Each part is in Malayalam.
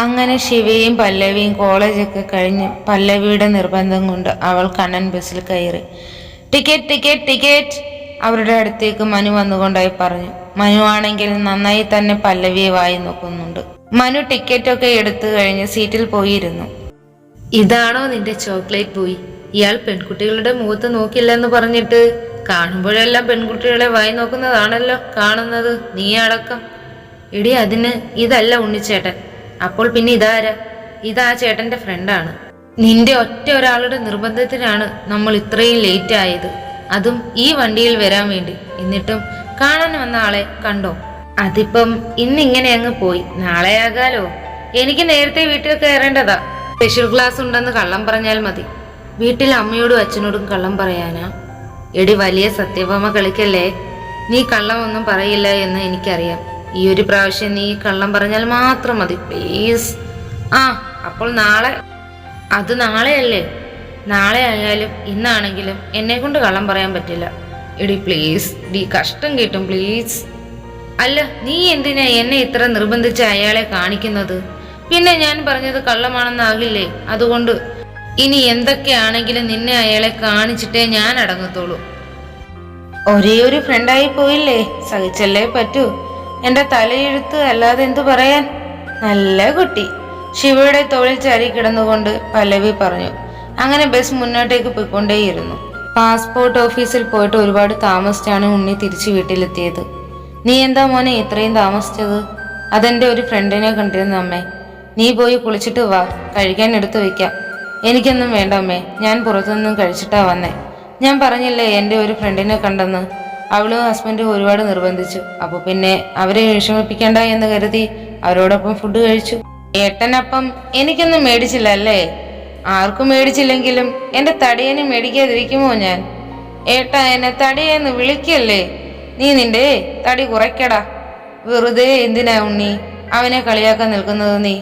അങ്ങനെ ശിവയും പല്ലവിയും കോളേജൊക്കെ കഴിഞ്ഞ് പല്ലവിയുടെ നിർബന്ധം കൊണ്ട് അവൾ കണ്ണൻ ബസ്സിൽ കയറി. ടിക്കറ്റ് ടിക്കറ്റ് ടിക്കറ്റ് അവരുടെ അടുത്തേക്ക് മനു വന്നുകൊണ്ടായി പറഞ്ഞു. മനു ആണെങ്കിൽ നന്നായി തന്നെ പല്ലവിയെ വായി നോക്കുന്നുണ്ട്. മനു ടിക്കറ്റൊക്കെ എടുത്തു കഴിഞ്ഞ് സീറ്റിൽ പോയിരുന്നു. ഇതാണോ നിന്റെ ചോക്ലേറ്റ് പോയി ഇയാൾ പെൺകുട്ടികളുടെ മുഖത്ത് നോക്കില്ലെന്ന് പറഞ്ഞിട്ട് കാണുമ്പോഴെല്ലാം പെൺകുട്ടികളെ വായി നോക്കുന്നതാണല്ലോ കാണുന്നത്. നീ അടക്കം. ഇടി അതിന് ഇതല്ല ഉണ്ണിച്ചേട്ടൻ. അപ്പോൾ പിന്നെ ഇതാരാ? ഇതാ ചേട്ടന്റെ ഫ്രണ്ടാണ്. നിന്റെ ഒറ്റ ഒരാളുടെ നിർബന്ധത്തിനാണ് നമ്മൾ ഇത്രയും ലേറ്റ് ആയത്. അതും ഈ വണ്ടിയിൽ വരാൻ വേണ്ടി. എന്നിട്ടും കാണാൻ വന്ന ആളെ കണ്ടോ? അതിപ്പം ഇന്നിങ്ങനെ അങ്ങ് പോയി. നാളെ ആകാലോ? എനിക്ക് നേരത്തെ വീട്ടിൽ കയറേണ്ടതാ. സ്പെഷ്യൽ ക്ലാസ് ഉണ്ടെന്ന് കള്ളം പറഞ്ഞാൽ മതി. വീട്ടിൽ അമ്മയോടും അച്ഛനോടും കള്ളം പറയാനാ? എടി വലിയ സത്യഭാമ കളിക്കല്ലേ? നീ കള്ളമൊന്നും പറയില്ല എന്ന് എനിക്കറിയാം. ഈ ഒരു പ്രാവശ്യം നീ കള്ളം പറഞ്ഞാൽ മാത്രം മതി. പ്ലീസ് ആ അപ്പോൾ നാളെ അത് നാളെയല്ലേ? നാളെ ആയാലും ഇന്നാണെങ്കിലും എന്നെ കൊണ്ട് കള്ളം പറയാൻ പറ്റില്ല. എടി പ്ലീസ് ഡി കഷ്ടം കിട്ടും പ്ലീസ് അല്ല നീ എന്തിനാ എന്നെ ഇത്ര നിർബന്ധിച്ച് അയാളെ കാണിക്കുന്നത്? പിന്നെ ഞാൻ പറഞ്ഞത് കള്ളമാണെന്നാകില്ലേ? അതുകൊണ്ട് ഇനി എന്തൊക്കെയാണെങ്കിലും നിന്നെ അയാളെ കാണിച്ചിട്ടേ ഞാൻ അടങ്ങത്തുള്ളൂ. ഒരേ ഒരു ഫ്രണ്ടായി പോയില്ലേ? സഹിച്ചല്ലേ പറ്റൂ? എന്റെ തലയെഴുത്ത് അല്ലാതെ എന്തു പറയാൻ? നല്ല കുട്ടി. ശിവയുടെ തോളിൽ ചാരി കിടന്നുകൊണ്ട് പല്ലവി പറഞ്ഞു. അങ്ങനെ ബസ് മുന്നോട്ടേക്ക് പോയിക്കൊണ്ടേയിരുന്നു. പാസ്പോർട്ട് ഓഫീസിൽ പോയിട്ട് ഒരുപാട് താമസിച്ചാണ് ഉണ്ണി തിരിച്ചു വീട്ടിലെത്തിയത്. നീ എന്താ മോനെ ഇത്രയും താമസിച്ചത്? അതെന്റെ ഒരു ഫ്രണ്ടിനെ കണ്ടിരുന്നു അമ്മേ. നീ പോയി കുളിച്ചിട്ട് വാ. കഴിക്കാൻ എടുത്തു വയ്ക്കാം എനിക്കൊന്നും വേണ്ട അമ്മേ. ഞാൻ പുറത്തുനിന്നും കഴിച്ചിട്ടാ വന്നേ. ഞാൻ പറഞ്ഞില്ലേ എന്റെ ഒരു ഫ്രണ്ടിനെ കണ്ടെന്ന്. അവളും ഹസ്ബൻഡും ഒരുപാട് നിർബന്ധിച്ചു. അപ്പോൾ പിന്നെ അവരെ വിഷമിപ്പിക്കണ്ട എന്ന് കരുതി അവരോടൊപ്പം ഫുഡ് കഴിച്ചു. ഏട്ടനപ്പം എനിക്കൊന്നും മേടിച്ചില്ല അല്ലേ? ആർക്കും മേടിച്ചില്ലെങ്കിലും എന്റെ തടിയന് മേടിക്കാതിരിക്കുമോ ഞാൻ? ഏട്ടാ എന്നെ തടിയെന്ന് വിളിക്കല്ലേ? നീ നിന്റെ തടി കുറയ്ക്കടാ. വെറുതെ എന്തിനാ ഉണ്ണി? അവനെ കളിയാക്കാൻ നിൽക്കുന്നത് നീ.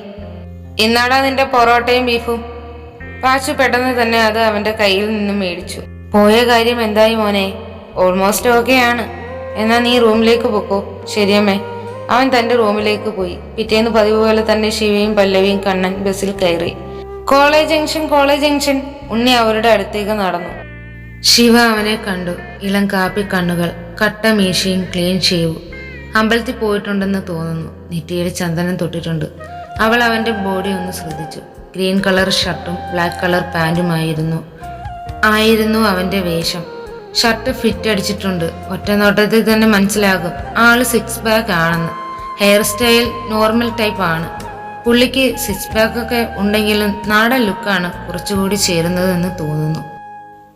ഇന്നാടാ നിന്റെ പൊറോട്ടയും ബീഫും പാച്ചു പെട്ടെന്ന് തന്നെ അത് അവന്റെ കയ്യിൽ നിന്നും മേടിച്ചു. പോയ കാര്യം എന്തായി മോനെ? ഓൾമോസ്റ്റ് ഓക്കെയാണ് എന്നാ നീ റൂമിലേക്ക് പൊക്കോ. ശരിയമ്മേ അവൻ തന്റെ റൂമിലേക്ക് പോയി. പിറ്റേന്ന് പതിവ് പോലെ തന്നെ ശിവയും പല്ലവിയും കണ്ണൻ ബസ്സിൽ കയറി. College junction college junction Unni അവരുടെ അടുത്തേക്ക് നടന്നു. ശിവ അവനെ കണ്ടു. ഇളം കാപ്പി കണ്ണുകൾ കട്ട മീശയും ക്ലീൻ ഷേവും അമ്പലത്തിൽ പോയിട്ടുണ്ടെന്ന് തോന്നുന്നു. നെറ്റിയിൽ ചന്ദനം തൊട്ടിട്ടുണ്ട്. അവൾ അവന്റെ ബോഡി ഒന്ന് ശ്രദ്ധിച്ചു. ഗ്രീൻ കളർ ഷർട്ടും ബ്ലാക്ക് കളർ പാന്റുമായിരുന്നു ആയിരുന്നു അവന്റെ വേഷം. ഷർട്ട് ഫിറ്റ് അടിച്ചിട്ടുണ്ട്. ഒറ്റ നോട്ടത്തിൽ തന്നെ മനസ്സിലാകും. ആൾ സിക്സ് പാക്ക് ആണെന്ന്. ഹെയർ സ്റ്റൈൽ നോർമൽ ടൈപ്പ് ആണ്. പുള്ളിക്ക് സിക്സ് പാക്ക് ഒക്കെ ഉണ്ടെങ്കിലും നാടൻ ലുക്കാണ് കുറച്ചുകൂടി ചേരുന്നതെന്ന് തോന്നുന്നു.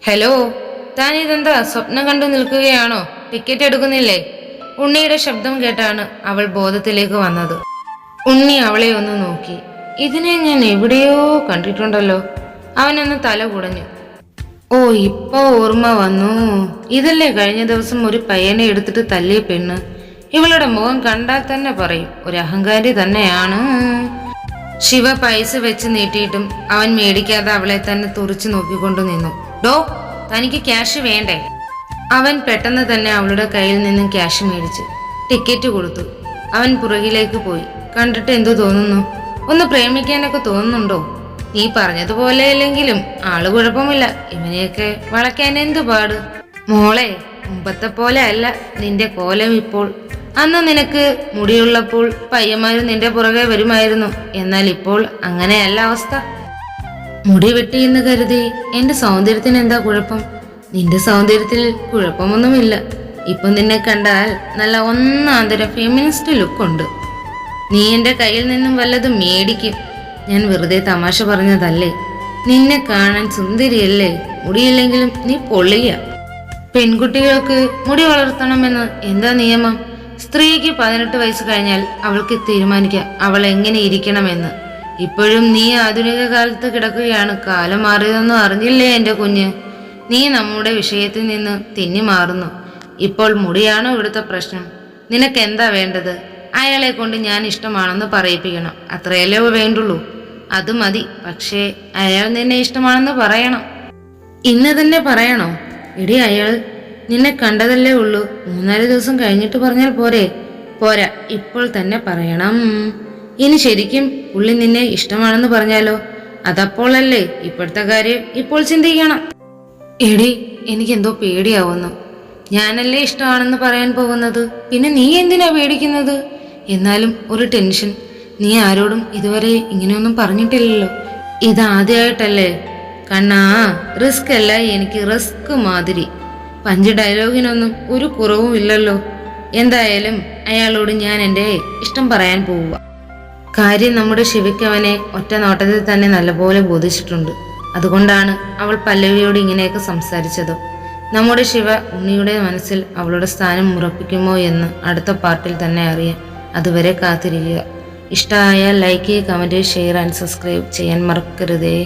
ഹലോ താൻ ഇതെന്താ സ്വപ്നം കണ്ടു നിൽക്കുകയാണോ? ടിക്കറ്റ് എടുക്കുന്നില്ലേ? ഉണ്ണിയുടെ ശബ്ദം കേട്ടാണ് അവൾ ബോധത്തിലേക്ക് വന്നത്. ഉണ്ണി അവളെ ഒന്ന് നോക്കി. ഇതിനെ ഞാൻ എവിടെയോ കണ്ടിട്ടുണ്ടല്ലോ. അവനൊന്ന് തല കുടഞ്ഞു. ഓ ഇപ്പൊ ഓർമ്മ വന്നു. ഇതല്ലേ കഴിഞ്ഞ ദിവസം ഒരു പയ്യനെ എടുത്തിട്ട് തല്ലിയ പെണ്ണ്. ഇവളുടെ മുഖം കണ്ടാൽ തന്നെ പറയും ഒരു അഹങ്കാരി തന്നെയാണ്. ശിവ പൈസ വെച്ച് നീട്ടിയിട്ടും അവൻ മേടിക്കാതെ അവളെ തന്നെ തുറച്ചു നോക്കിക്കൊണ്ടു നിന്നു. ഡോ തനിക്ക് ക്യാഷ് വേണ്ടേ? അവൻ പെട്ടെന്ന് തന്നെ അവളുടെ കയ്യിൽ നിന്നും ക്യാഷ് മേടിച്ചു ടിക്കറ്റ് കൊടുത്തു. അവൻ പുറകിലേക്ക് പോയി. കണ്ടിട്ട് എന്തു തോന്നുന്നു? ഒന്ന് പ്രേമിക്കാനൊക്കെ തോന്നുന്നുണ്ടോ? നീ പറഞ്ഞതുപോലെ അല്ലെങ്കിലും ആൾ കുഴപ്പമില്ല. ഇവനെയൊക്കെ വളയ്ക്കാൻ എന്തു പാട്? മോളെ മുമ്പത്തെ പോലെ അല്ല നിന്റെ കോലം ഇപ്പോൾ. അന്ന് നിനക്ക് മുടിയുള്ളപ്പോൾ പയ്യന്മാരും നിന്റെ പുറകെ വരുമായിരുന്നു. എന്നാൽ ഇപ്പോൾ അങ്ങനെയല്ല അവസ്ഥ. മുടി വെട്ടി വെട്ടിയെന്ന് കരുതി എന്റെ സൗന്ദര്യത്തിന് എന്താ കുഴപ്പം? നിന്റെ സൗന്ദര്യത്തിൽ കുഴപ്പമൊന്നുമില്ല. ഇപ്പൊ നിന്നെ കണ്ടാൽ നല്ല ഒന്നാന്തരം ഫെമിനിസ്റ്റ് ലുക്കുണ്ട് നീ എന്റെ കയ്യിൽ നിന്നും വല്ലതും മേടിക്കും. ഞാൻ വെറുതെ തമാശ പറഞ്ഞതല്ലേ? നിന്നെ കാണാൻ സുന്ദരിയല്ലേ? മുടിയില്ലെങ്കിലും നീ പൊള്ളിയ. പെൺകുട്ടികൾക്ക് മുടി വളർത്തണമെന്ന് എന്താ നിയമം? സ്ത്രീക്ക് പതിനെട്ട് വയസ്സ് കഴിഞ്ഞാൽ അവൾക്ക് തീരുമാനിക്കാം അവൾ എങ്ങനെ ഇരിക്കണമെന്ന്. ഇപ്പോഴും നീ ആധുനിക കാലത്ത് കിടക്കുകയാണ്. കാലം മാറിയതൊന്നും അറിഞ്ഞില്ലേ എന്റെ കുഞ്ഞ്? നീ നമ്മുടെ വിഷയത്തിൽ നിന്ന് തിന്നി മാറുന്നു. ഇപ്പോൾ മുടിയാണോ ഇവിടുത്തെ പ്രശ്നം? നിനക്ക് എന്താ വേണ്ടത്? അയാളെ കൊണ്ട് ഞാൻ ഇഷ്ടമാണെന്ന് പറയിപ്പിക്കണം. അത്രയല്ലേ വേണ്ടുള്ളൂ. അത് മതി. പക്ഷേ അയാൾ നിന്നെ ഇഷ്ടമാണെന്ന് പറയണം. ഇന്ന് തന്നെ പറയണോ? എടി അയാൾ നിന്നെ കണ്ടതല്ലേ ഉള്ളൂ. മൂന്നാൽ ദിവസം കഴിഞ്ഞിട്ട് പറഞ്ഞാൽ പോരെ. പോരാ ഇപ്പോൾ തന്നെ പറയണം. ഇനി ശരിക്കും പുള്ളി നിന്നെ ഇഷ്ടമാണെന്ന് പറഞ്ഞാലോ? അതപ്പോഴല്ലേ ഇപ്പോഴത്തെ കാര്യം ഇപ്പോൾ ചിന്തിക്കണം. എടി എനിക്കെന്തോ പേടിയാവുന്നു. ഞാനല്ലേ ഇഷ്ടമാണെന്ന് പറയാൻ പോകുന്നത്? പിന്നെ നീ എന്തിനാ പേടിക്കുന്നത്? എന്നാലും ഒരു ടെൻഷൻ നീ ആരോടും ഇതുവരെ ഇങ്ങനെയൊന്നും പറഞ്ഞിട്ടില്ലല്ലോ. ഇതാദ്യമായിട്ടല്ലേ കണ്ണാ റിസ്ക് അല്ല എനിക്ക് റിസ്ക് മാതിരി. പഞ്ച് ഡയലോഗിനൊന്നും ഒരു കുറവും ഇല്ലല്ലോ. എന്തായാലും അയാളോട് ഞാൻ എന്റെ ഇഷ്ടം പറയാൻ പോവുക. കാര്യം നമ്മുടെ ശിവയ്ക്ക് അവനെ ഒറ്റ നോട്ടത്തിൽ തന്നെ നല്ലപോലെ ബോധിച്ചിട്ടുണ്ട്. അതുകൊണ്ടാണ് അവൾ പല്ലവിയോട് ഇങ്ങനെയൊക്കെ സംസാരിച്ചത്. നമ്മുടെ ശിവ ഉണ്ണിയുടെ മനസ്സിൽ അവളുടെ സ്ഥാനം ഉറപ്പിക്കുമോ എന്ന് അടുത്ത പാർട്ടിൽ തന്നെ അറിയാം അതുവരെ കാത്തിരിക്കുക. ഇഷ്ടമായാൽ like comment share and subscribe ചെയ്യാൻ മറക്കരുതേ.